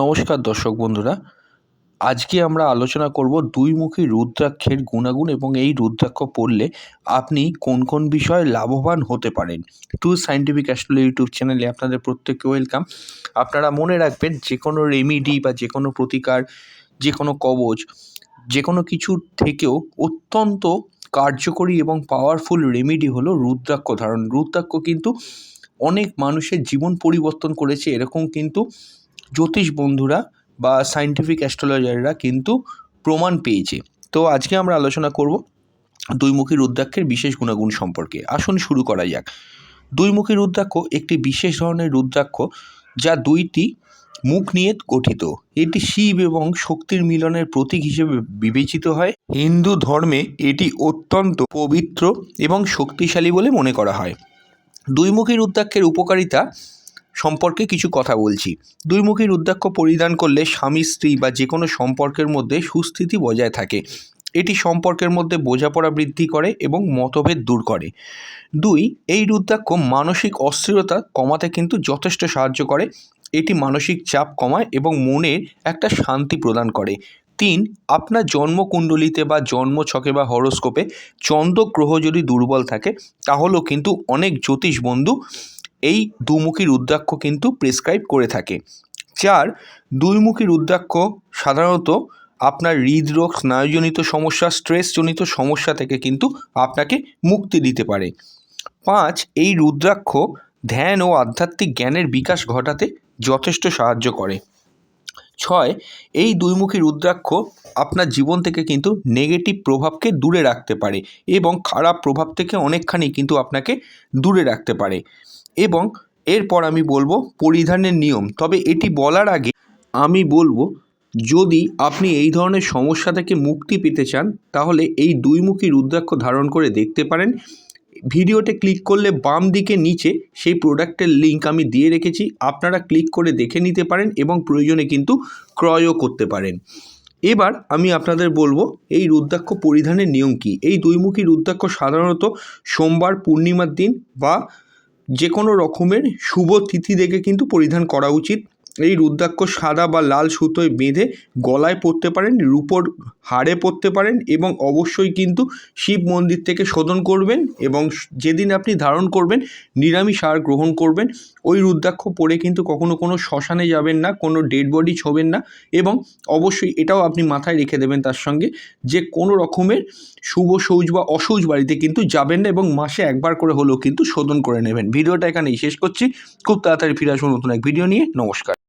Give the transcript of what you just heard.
নমস্কার দর্শক বন্ধুরা। আজকে আমরা আলোচনা করব দুইমুখী রুদ্রাক্ষের গুণাগুণ এবং এই রুদ্রাক্ষ পড়লে আপনি কোন কোন বিষয়ে লাভবান হতে পারেন। টু সাইন্টিফিক অ্যাস্ট্রোলজি ইউটিউব চ্যানেলে আপনাদের প্রত্যেককে ওয়েলকাম। আপনারা মনে রাখবেন যে কোনো রেমিডি বা যে কোনো প্রতিকার যে কোনো কবচ যে কোনো কিছুর থেকেও অত্যন্ত কার্যকরী এবং পাওয়ারফুল রেমিডি হলো রুদ্রাক্ষ ধারণ। রুদ্রাক্ষ কিন্তু অনেক মানুষের জীবন পরিবর্তন করেছে, এরকম কিন্তু জ্যোতিষ বন্ধুরা বা সায়েন্টিফিক অ্যাস্ট্রোলজাররা কিন্তু প্রমাণ পেয়েছে। তো আজকে আমরা আলোচনা করব দুইমুখী রুদ্রাক্ষের বিশেষ গুণাগুণ সম্পর্কে। আসুন শুরু করা যাক। দুইমুখী রুদ্রাক্ষ একটি বিশেষ ধরনের রুদ্রাক্ষ যা দুইটি মুখ নিয়ে গঠিত। এটি শিব এবং শক্তির মিলনের প্রতীক হিসেবে বিবেচিত হয়। হিন্দু ধর্মে এটি অত্যন্ত পবিত্র এবং শক্তিশালী বলে মনে করা হয়। দুইমুখী রুদ্রাক্ষের উপকারিতা সম্পর্কে কিছু কথা বলছি। দুইমুখী রুদ্রাক্ষ পরিধান করলে স্বামী, স্ত্রী বা যে কোনো সম্পর্কের মধ্যে সুস্থিতি বজায় থাকে। এটি সম্পর্কের মধ্যে বোঝাপড়া বৃদ্ধি করে এবং মতভেদ দূর করে। দুই, এই রুদ্রাক্ষ মানসিক অস্থিরতা কমাতে কিন্তু যথেষ্ট সাহায্য করে। এটি মানসিক চাপ কমায় এবং মনের একটা শান্তি প্রদান করে। তিন, আপনার জন্মকুণ্ডলিতে বা জন্মছকে বা হরোস্কোপে চন্দ্র গ্রহ যদি দুর্বল থাকে, তাহলেও কিন্তু অনেক জ্যোতিষ বন্ধু এই দুমুখী রুদ্রাক্ষ কিন্তু প্রেসক্রাইব করে থাকে। চার, দুইমুখী রুদ্রাক্ষ সাধারণত আপনার হৃদরোগ, স্নায়ুজনিত সমস্যা স্ট্রেসজনিত সমস্যা থেকে কিন্তু আপনাকে মুক্তি দিতে পারে। পাঁচ, এই রুদ্রাক্ষ ধ্যান ও আধ্যাত্মিক জ্ঞানের বিকাশ ঘটাতে যথেষ্ট সাহায্য করে। ছয়, এই দুইমুখী রুদ্রাক্ষ আপনার জীবন থেকে কিন্তু নেগেটিভ প্রভাবকে দূরে রাখতে পারে এবং খারাপ প্রভাব থেকে অনেকখানি কিন্তু আপনাকে দূরে রাখতে পারে। এবং এরপর আমি বলব পরিধানের নিয়ম। তবে এটি বলার আগে আমি বলব, যদি আপনি এই ধরনের সমস্যা থেকে মুক্তি পেতে চান, তাহলে এই দুইমুখী রুদ্রাক্ষ ধারণ করে দেখতে পারেন। ভিডিওতে ক্লিক করলে বাম দিকে নিচে সেই প্রোডাক্টের লিঙ্ক আমি দিয়ে রেখেছি। আপনারা ক্লিক করে দেখে নিতে পারেন এবং প্রয়োজনে কিন্তু ক্রয়ও করতে পারেন। এবার আমি আপনাদের বলব, এই রুদ্রাক্ষ পরিধানের নিয়ম কী? এই দুইমুখী রুদ্রাক্ষ সাধারণত সোমবার পূর্ণিমার দিন বা যে কোনো রকমের শুভ তিথি দেখে কিন্তু পরিধান করা উচিত। এই রুদ্রাক্ষ সাদা বা লাল সুতোয় বেঁধে গলায় পরতে পারেন, রূপোর হাড়ে পরতে পারেন এবং অবশ্যই কিন্তু শিব মন্দির থেকে শোধন করবেন এবং যেদিন আপনি ধারণ করবেন, নিরামিষ আহার গ্রহণ করবেন, ওই রুদ্রাক্ষ পরে কিন্তু কখনো কোনো শ্মশানে যাবেন না, কোনো ডেড বডি ছোবেন না এবং অবশ্যই এটাও আপনি মাথায় রেখে দেবেন তার সঙ্গে যে কোনো রকমের শুভ সৌজ বা অসৌজ বাড়িতে কিন্তু যাবেন না এবং মাসে একবার করে হলেও কিন্তু শোধন করে নেবেন। ভিডিওটা এখানেই শেষ করছি। খুব তাড়াতাড়ি ফিরে আসুন নতুন এক ভিডিও নিয়ে। নমস্কার।